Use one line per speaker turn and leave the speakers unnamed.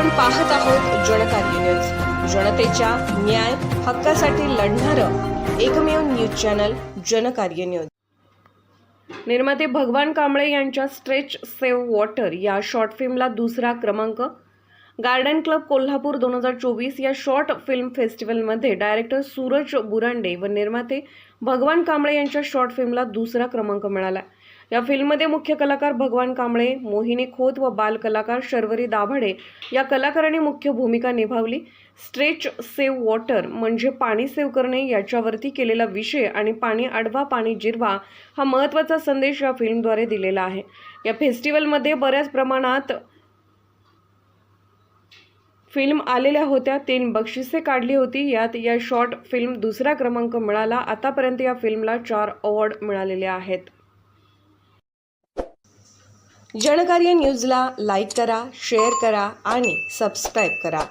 आपण पाहत आहोत जनकार्य न्यूज जनतेच्या न्याय हक्कासाठी लढणारं एकमेव न्यूज चॅनल जनकार्य न्यूज निर्माते भगवान कांबळे यांच्या स्ट्रेच सेव्ह वॉटर या शॉर्ट फिल्मला दुसरा क्रमांक गार्डन क्लब कोल्हापूर दोन हजार चोवीस या शॉर्ट फिल्म फेस्टिवलमध्ये डायरेक्टर सूरज बुरांडे व निर्माते भगवान कांबळे यांच्या शॉर्ट फिल्मला दुसरा क्रमांक मिळाला. या फिल्ममध्ये मुख्य कलाकार भगवान कांबळे मोहिनी खोत व बाल कलाकार शर्वरी दाभाडे या कलाकारांनी मुख्य भूमिका निभावली. स्ट्रेच सेव्ह वॉटर म्हणजे पाणी सेव्ह करणे याच्यावरती केलेला विषय आणि पाणी अडवा पाणी जिरवा हा महत्त्वाचा संदेश या फिल्मद्वारे दिलेला आहे. या फेस्टिवलमध्ये बऱ्याच प्रमाणात फिल्म आलेल्या होत्या तीन बक्षिसे काढली होती. यात या शॉर्ट फिल्म दुसरा क्रमांक मिळाला. आतापर्यंत या फिल्मला चार अवॉर्ड मिळालेले आहेत. जनकार्य न्यूजला लाईक करा शेअर करा आणि सबस्क्राईब करा.